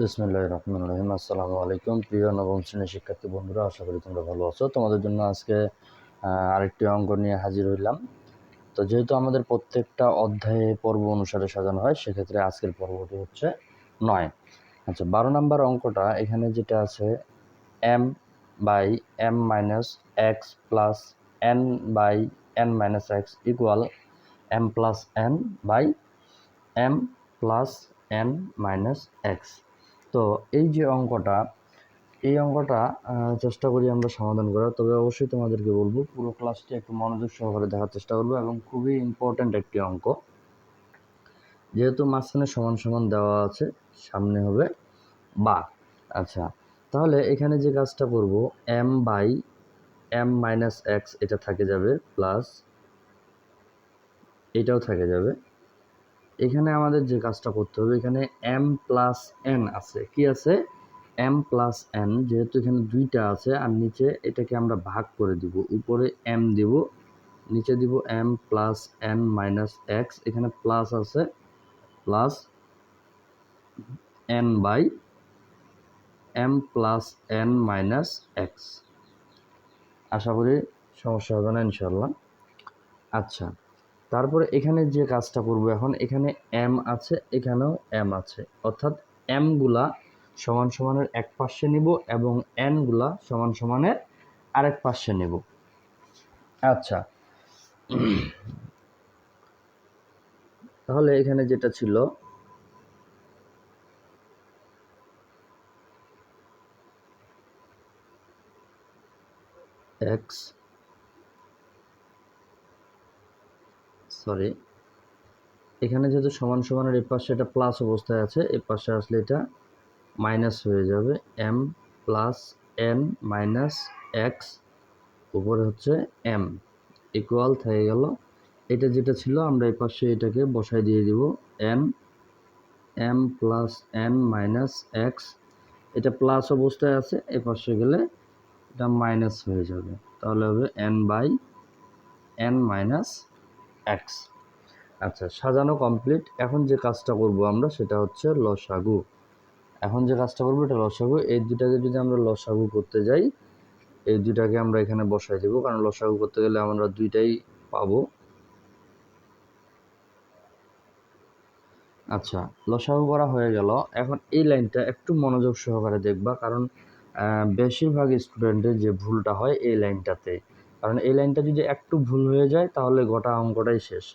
বিসমুল্লাহ রহমান রহিম। আসসালামু আলাইকুম প্রিয় নবম শ্রেণির শিক্ষার্থী বন্ধুরা, আশা করি তোমরা ভালো আছো। তোমাদের জন্য আজকে আরেকটি অঙ্ক নিয়ে হাজির হইলাম। তো যেহেতু আমাদের প্রত্যেকটা অধ্যায়ে পর্ব অনুসারে সাজানো হয়, সেক্ষেত্রে আজকের পর্বটি হচ্ছে নয়। আচ্ছা বারো নম্বর অঙ্কটা এখানে যেটা আছে M by M minus X plus N by N minus X equal M plus N by M plus N minus X তো এই যে অঙ্কটা, এই অঙ্কটা চেষ্টা করি আমরা সমাধান করার। তবে অবশ্যই তোমাদেরকে বলব, পুরো ক্লাসটি একটু মনোযোগ সহকারে দেখার চেষ্টা করব এবং খুবই ইম্পর্ট্যান্ট একটি অঙ্ক। যেহেতু মাঝখানে সমান সমান দেওয়া আছে, সামনে হবে বা। আচ্ছা তাহলে এখানে যে কাজটা করব M by M minus X এটা থাকে যাবে প্লাস এটাও থাকে যাবে। এখানে আমাদের যে কাজটা করতে হবে, এখানে এম প্লাস এন আছে। কি আছে? এম প্লাস এন যেহেতু এখানে দুইটা আছে, আর নিচে এটাকে আমরা ভাগ করে দিব। উপরে এম দিব, নিচে দিব M plus N minus X এখানে প্লাস আছে plus N by M plus N minus X আশা করি সমস্যা হবে না ইনশাল্লাহ আচ্ছা তারপরে এখানে যে কাজটা করব এখন, এখানে এম আছে, এখানেও এম আছে। অর্থাৎ এমগুলা সমান সমানের এক পাশে নিব এবং এনগুলা সমান সমানের আরেক পাশে নেব। আচ্ছা। তাহলে এখানে যেটা ছিল এক্স সরি এখানে যেহেতু সমান সমানের এই পাশে এটা প্লাস অবস্থায় আছে, এই পাশে আসলে এটা মাইনাস হয়ে যাবে। M plus N minus X উপরে হচ্ছে এম ইকুয়াল থেকে গেল। এটা যেটা ছিল, আমরা এই পাশে এটাকে বসাই দিয়ে দিব N M plus N minus X এটা প্লাস অবস্থায় আছে, এই পাশে গেলে এটা মাইনাস হয়ে যাবে। তাহলে হবে N by N minus X আচ্ছা সাজানো কমপ্লিট এখন যে কাজটা করব আমরা, সেটা হচ্ছে লসাগু। এখন যে কাজটা করব, এটা লসাগু। এই দুটাকে যদি আমরা লসাগু করতে যাই, এই দুটাকে আমরা এখানে বসাই দেবো। কারণ লসাগু করতে গেলে আমরা দুইটাই পাবো। আচ্ছা লসাগু করা হয়ে গেল। এখন এই লাইনটা একটু মনোযোগ সহকারে দেখবা। কারণ বেশিরভাগ স্টুডেন্টের যে ভুলটা হয় এই লাইনটাতে। কারণ এই লাইনটা যদি একটু ভুল হয়ে যায়, তাহলে গোটা অঙ্কটাই শেষ।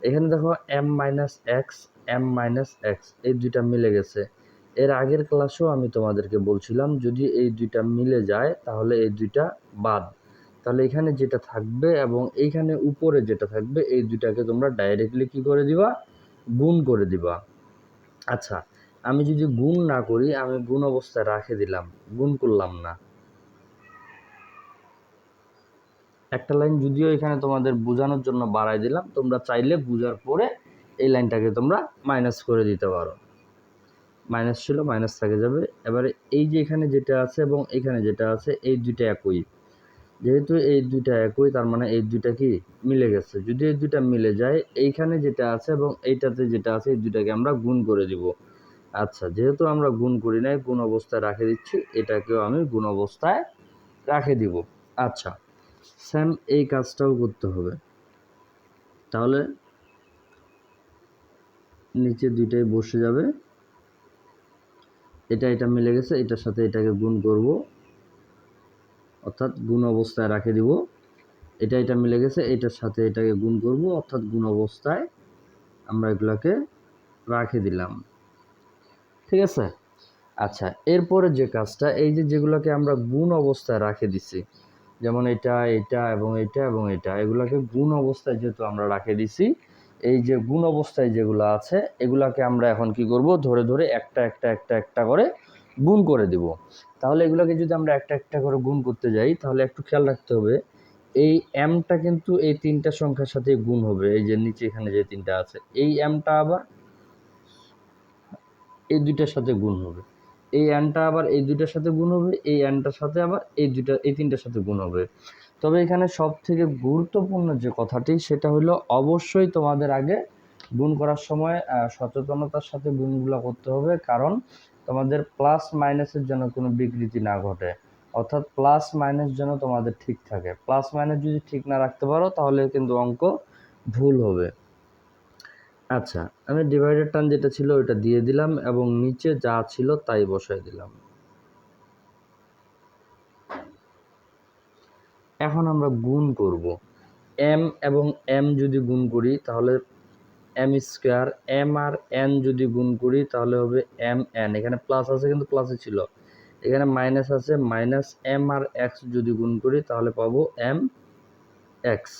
এখানে দেখো M minus X M minus X এই দুইটা মিলে গেছে। এর আগের ক্লাসেও আমি তোমাদেরকে বলছিলাম, যদি এই দুইটা মিলে যায়, তাহলে এই দুইটা বাদ। তাহলে এখানে যেটা থাকবে এবং এইখানে উপরে যেটা থাকবে, এই দুইটাকে তোমরা ডাইরেক্টলি কি করে দিবা? গুণ করে দিবা। আচ্ছা আমি যদি গুণ না করি, আমি গুণ অবস্থায় রাখে দিলাম, গুণ করলাম না। একটা লাইন যদিও এখানে তোমাদের বোঝানোর জন্য বাড়াই দিলাম, তোমরা চাইলে বোঝার পরে এই লাইনটাকে তোমরা মাইনাস করে দিতে পারো। মাইনাস ছিল মাইনাস থেকে যাবে। এবারে এই যে এখানে যেটা আছে এবং এখানে যেটা আছে, এই দুইটা একই। যেহেতু এই দুইটা একই, তার মানে এই দুইটা কি মিলে গেছে। যদি এই দুইটা মিলে যায়, এইখানে যেটা আছে এবং এইটাতে যেটা আছে, এই দুইটাকে আমরা গুণ করে দিব। আচ্ছা যেহেতু আমরা গুণ করি নাই, গুণ অবস্থায় রাখে দিচ্ছি, এটাকেও আমি গুণ অবস্থায় রাখে দিব। আচ্ছা স্যাম, এই কাজটাও করতে হবে। তাহলে নিচে দুইটাই বসে যাবে। এটা এটা মিলে গেছে, এটার সাথে এটাকে গুণ করব। অর্থাৎ গুণ অবস্থায় রাখে দিব। এটা এটা মিলে গেছে, এটার সাথে এটাকে গুণ করব। অর্থাৎ গুণ অবস্থায় আমরা এগুলাকে রাখে দিলাম। ঠিক আছে? আচ্ছা এরপরে যে কাজটা, এই যে যেগুলোকে আমরা গুণ অবস্থায় রাখে দিছি যেমন এটা এটা এবং এটা এবং এটা। এগুলাকে গুণ অবস্থায় যেহেতু আমরা রাখে দিছি, এই যে গুণ অবস্থায় যেগুলো আছে, এগুলাকে আমরা এখন কি করব? ধরে ধরে একটা একটা একটা একটা করে গুণ করে দিব। তাহলে এগুলোকে যদি আমরা একটা একটা করে গুণ করতে যাই, তাহলে একটু খেয়াল রাখতে হবে, এই এমটা কিন্তু এই তিনটা সংখ্যার সাথে গুণ হবে। এই যে নিচে এখানে যে তিনটা আছে, এই এমটা আবার এই দুইটার সাথে গুণ হবে। এই এনটা আবার এই দুইটার সাথে গুণ হবে, এই এনটার সাথে আবার এই দুইটা, এই তিনটার সাথে গুণ হবে। তবে এখানে সব থেকে গুরুত্বপূর্ণ যে কথাটি, সেটা হলো অবশ্যই তোমাদের আগে গুণ করার সময় সচেতনতার সাথে গুণগুলো করতে হবে, কারণ তোমাদের প্লাস মাইনাসের জন্য কোনো বিকৃতি না ঘটে। অর্থাৎ প্লাস মাইনাস যেন তোমাদের ঠিক থাকে। প্লাস মাইনাস যদি ঠিক না রাখতে পারো, তাহলে কিন্তু অঙ্ক ভুল হবে। আচ্ছা আমি ডিভাইডার টান যেটা ছিল ওইটা দিয়ে দিলাম এবং নিচে যা ছিল তাই বসাই দিলাম। এখন আমরা গুণ করব। এম এবং এম যদি গুণ করি, তাহলে এম স্কোয়ার এম আর এন যদি গুণ করি, তাহলে হবে এম এন এখানে প্লাস আছে কিন্তু প্লাসে ছিল। এখানে মাইনাস আছে মাইনাস এম আর এক্স যদি গুণ করি, তাহলে পাবো এম এক্স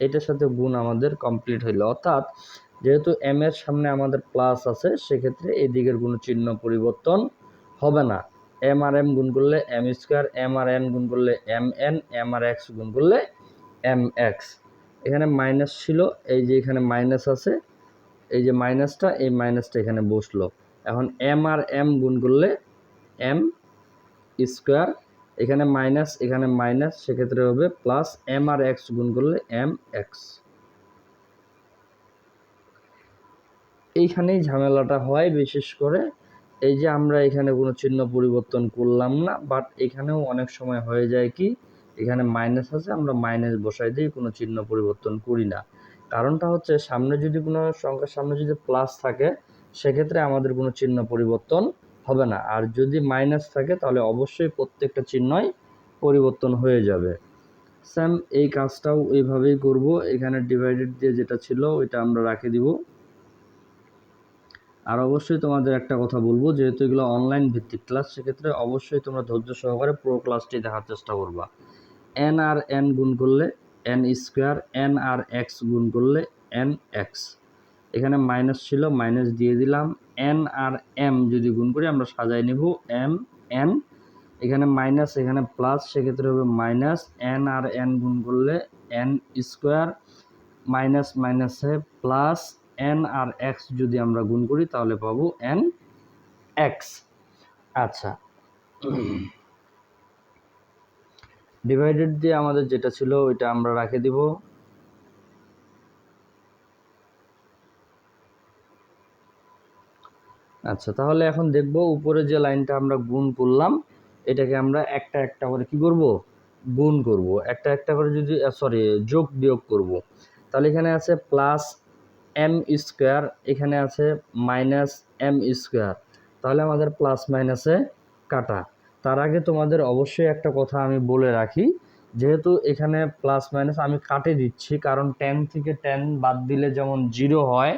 এটার সাথে গুণ আমাদের কমপ্লিট হইল। অর্থাৎ যেহেতু এম এর সামনে আমাদের প্লাস আছে, সেক্ষেত্রে এই দিকের কোনো চিহ্ন পরিবর্তন হবে না। এম আর এম গুণ করলে এম স্কোয়ার এম আর এন গুণ করলে এম এন এম আর এক্স গুণ করলে এম এক্স এখানে মাইনাস ছিল, এই যে এখানে মাইনাস আছে, এই যে মাইনাসটা এই মাইনাসটা এখানে বসল। এখন এম আর এম গুণ করলে এম স্কোয়ার এখানে মাইনাস এখানে মাইনাস সেক্ষেত্রে হবে প্লাস এম আর এক্স গুণ করলে এম এক্স এইখানেই ঝামেলাটা হয় বিশেষ করে। এই যে আমরা এখানে কোনো চিহ্ন পরিবর্তন করলাম না বাট এখানেও অনেক সময় হয়ে যায় কি, এখানে মাইনাস আছে, আমরা মাইনাস বসাই দিই কোনো চিহ্ন পরিবর্তন করি না। কারণটা হচ্ছে সামনে যদি কোনো সংখ্যার সামনে যদি প্লাস থাকে, সেক্ষেত্রে আমাদের কোনো চিহ্ন পরিবর্তন হবে না। আর যদি মাইনাস থাকে, তাহলে অবশ্যই প্রত্যেকটা চিহ্নই পরিবর্তন হয়ে যাবে। স্যাম এই কাজটাও এইভাবেই করব। এখানে ডিভাইডেড দিয়ে যেটা ছিল, ওইটা আমরা রাখে দিব। আর অবশ্যই তোমাদের একটা কথা বলব, যেহেতু এগুলো অনলাইন ভিত্তিক ক্লাস সেক্ষেত্রে অবশ্যই তোমরা ধৈর্য সহকারে পুরো ক্লাসটি দেখার চেষ্টা করবা। এন আর এন গুণ করলে এন স্কোয়ার এন আর এক্স গুণ করলে এন এক্স এখানে মাইনাস ছিল মাইনাস দিয়ে দিলাম। এন আর এম যদি গুণ করি, আমরা সাজাই নেব এম এন এখানে মাইনাস এখানে প্লাস সেক্ষেত্রে হবে মাইনাস এন আর এন গুণ করলে এন স্কোয়ার মাইনাস মাইনাসে প্লাস এন আর এক্স যদি আমরা গুণ করি, তাহলে পাবো এন এক্স আচ্ছা। ডিভাইডেড দিয়ে আমাদের যেটা ছিল, ওইটা আমরা রাখে দিব। আচ্ছা তাহলে এখন দেখব উপরে যে লাইনটা আমরা গুণ করলাম, এটাকে আমরা একটা একটা করে কি করব? গুণ করব। একটা একটা করে যদি সরি যোগ বিয়োগ করব। তাহলে এখানে আছে প্লাস এম স্কোয়ার এখানে আছে মাইনাস এম স্কোয়ার তাহলে আমাদের প্লাস মাইনাসে কাটা। তার আগে তোমাদের অবশ্যই একটা কথা আমি বলে রাখি, যেহেতু এখানে প্লাস মাইনাস আমি কাটে দিচ্ছি, কারণ টেন থেকে টেন বাদ দিলে যেমন জিরো হয়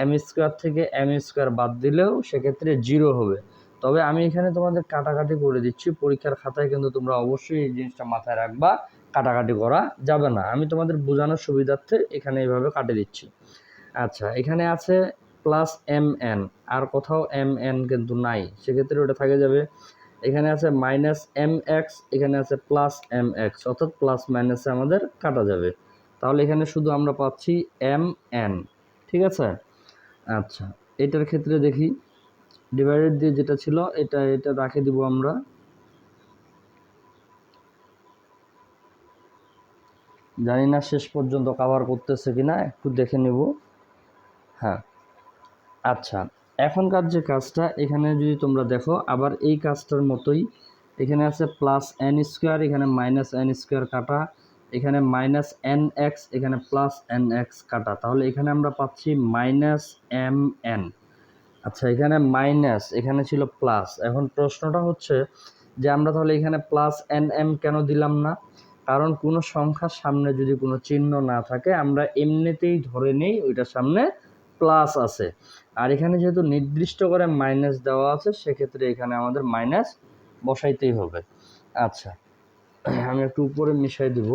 এম স্কোয়ার থেকে এম স্কোয়ার বাদ দিলেও সেক্ষেত্রে জিরো হবে। তবে আমি এখানে তোমাদের কাটাকাটি করে দিচ্ছি, পরীক্ষার খাতায় কিন্তু তোমরা অবশ্যই এই জিনিসটা মাথায় রাখবা, কাটাকাটি করা যাবে না। আমি তোমাদের বোঝানোর সুবিধার্থে এখানে এইভাবে কাটে দিচ্ছি। আচ্ছা এখানে আছে প্লাস এম এন আর কোথাও এম এন কিন্তু নাই, সেক্ষেত্রে ওটা থাকে যাবে, এখানে আছে মাইনাস এম এক্স এখানে আছে প্লাস এম এক্স অর্থাৎ প্লাস মাইনাসে আমাদের কাটা যাবে, তাহলে এখানে শুধু আমরা পাচ্ছি এম এন ঠিক আছে? আচ্ছা এটার ক্ষেত্রে দেখি ডিভাইডেড দিয়ে যেটা ছিল, এটা এটা রাখে দিব আমরা, জানি না শেষ পর্যন্ত কভার করতেছে কিনা, একটু দেখে নেব। হ্যাঁ। আচ্ছা এখনকার যে কাজটা, এখানে যদি তোমরা দেখো, আবার এই কাজটার মতোই, এখানে আছে প্লাস এন স্কোয়ার এখানে মাইনাস এন স্কোয়ার কাটা, এখানে মাইনাস এন এক্স এখানে প্লাস এন এক্স কাটা। তাহলে এখানে আমরা পাচ্ছি মাইনাস এম এন আচ্ছা এখানে মাইনাস এখানে ছিল প্লাস এখন প্রশ্নটা হচ্ছে যে আমরা তাহলে এখানে প্লাস এন এম কেন দিলাম না? কারণ কোনো সংখ্যার সামনে যদি কোনো চিহ্ন না থাকে, আমরা এমনিতেই ধরে নেই ওইটার সামনে প্লাস আছে। আর এখানে যেহেতু নির্দিষ্ট করে মাইনাস দেওয়া আছে, সেক্ষেত্রে এখানে আমাদের মাইনাস বসাইতেই হবে। আচ্ছা আমি একটু উপরে মিশাই দিব।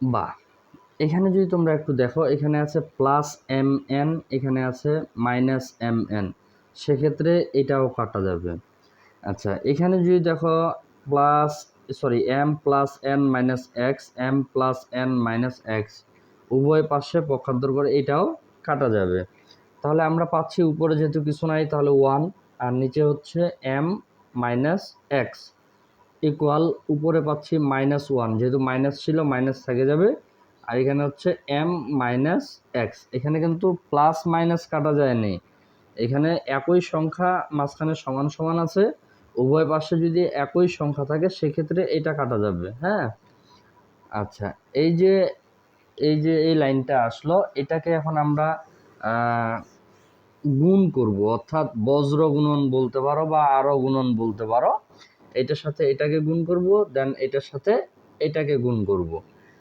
বা এখানে যদি তোমরা একটু দেখো, এখানে আছে প্লাস এম এন এখানে আছে মাইনাস এম এন সেক্ষেত্রে এটাও কাটা যাবে। আচ্ছা এখানে যদি দেখো plus sorry M plus N minus X M plus N minus X উভয় পাশে পক্ষান্তর করে এটাও কাটা যাবে। তাহলে আমরা পাচ্ছি উপরে যেহেতু কিছু নাই, তাহলে ওয়ান আর নিচে হচ্ছে এম মাইনাস এক্স ইকুয়াল উপরে পাচ্ছি মাইনাস ওয়ান যেহেতু মাইনাস ছিল মাইনাস থেকে যাবে, আর এখানে হচ্ছে এম মাইনাস এক্স এখানে কিন্তু প্লাস মাইনাস কাটা যায়নি। এখানে একই সংখ্যা মাঝখানে সমান সমান আছে উভয় পাশে যদি একই সংখ্যা থাকে, সেক্ষেত্রে এটা কাটা যাবে হ্যাঁ? আচ্ছা এই যে এই যে এই লাইনটা আসলো, এটাকে এখন আমরা গুণ করব, অর্থাৎ বজ্র গুণন বলতে পারো বা আরও গুণন বলতে পারো, এটার সাথে এটাকে গুণ করব দেন এটার সাথে এটাকে গুণ করব।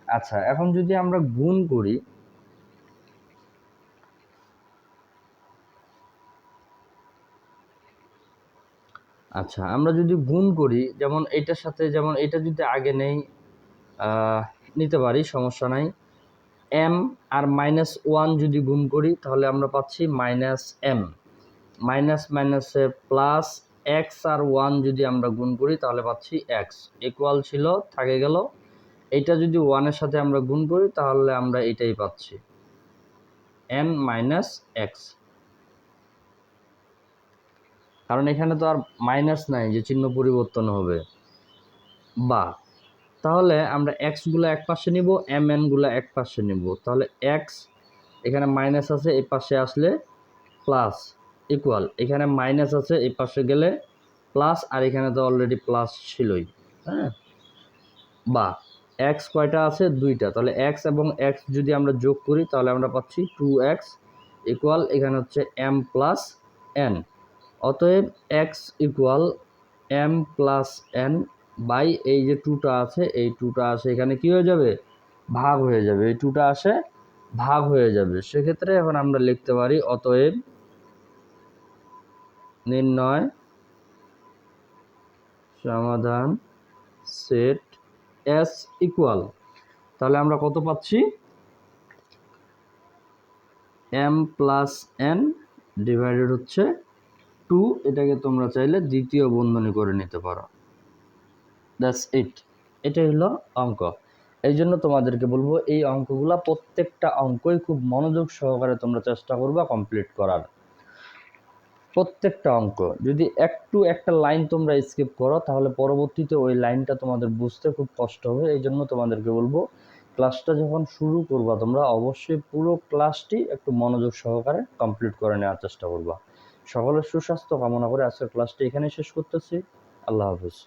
আচ্ছা এখন যদি আমরা গুণ করি আচ্ছা আমরা যদি গুণ করি, যেমন এটার সাথে, যেমন এটা যদি আগে নেই নিতে পারি, সমস্যা নাই। এম আর মাইনাস ওয়ান যদি গুণ করি, তাহলে আমরা পাচ্ছি মাইনাস এম মাইনাস মাইনাসে প্লাস এক্স আর ওয়ান যদি আমরা গুণ করি, তাহলে পাচ্ছি এক্স ইকুয়াল ছিল, থাকে গেল। এইটা যদি ওয়ানের সাথে আমরা গুণ করি, তাহলে আমরা এটাই পাচ্ছি। এন মাইনাস এক্স কারণ এখানে তো আর মাইনাস নাই যে চিহ্ন পরিবর্তন হবে। বা তাহলে আমরা এক্সগুলো এক পাশে নিব এম এনগুলো এক পাশে নিব। তাহলে এক্স এখানে মাইনাস আছে, এই পাশে আসলে প্লাস ইকুয়াল এখানে মাইনাস আছে, এই পাশে গেলে প্লাস আর এখানে তো অলরেডি প্লাস ছিলই হ্যাঁ? বা এক্স কয়টা আছে? দুইটা। তাহলে এক্স এবং এক্স যদি আমরা যোগ করি, তাহলে আমরা পাচ্ছি টু এক্স ইকুয়াল এখানে হচ্ছে এম প্লাস এন অতএব X equal M plus N by এই যে টুটা আছে, এই টুটা আসে এখানে কি হয়ে যাবে? ভাগ হয়ে যাবে। এই টুটা আসে, ভাগ হয়ে যাবে। সেক্ষেত্রে এখন আমরা লিখতে পারি, অতএব নির্ণয়, সমাধান সেট এস ইকুয়াল তাহলে আমরা কত পাচ্ছি? এম প্লাস এন ডিভাইডেড হচ্ছে টু এটাকে তোমরা চাইলে দ্বিতীয় বন্ধনী করে নিতে পারো। দ্যাটস ইট এটাই হলো অঙ্ক। এই জন্য তোমাদেরকে বলব, এই অঙ্কগুলো প্রত্যেকটা অঙ্কই খুব মনোযোগ সহকারে তোমরা চেষ্টা করবা কমপ্লিট করার। প্রত্যেকটা অঙ্ক, যদি একটু একটা লাইন তোমরা স্কিপ করো, তাহলে পরবর্তীতে ওই লাইনটা তোমাদের বুঝতে খুব কষ্ট হবে। এই জন্য তোমাদেরকে বলব ক্লাসটা যখন শুরু করবা তোমরা, অবশ্যই পুরো ক্লাসটি একটু মনোযোগ সহকারে কমপ্লিট করে নেওয়ার চেষ্টা করবা। সকলের সুস্বাস্থ্য কামনা করে আজকের ক্লাসটি এখানে শেষ করতেছি। আল্লাহ হাফিজ।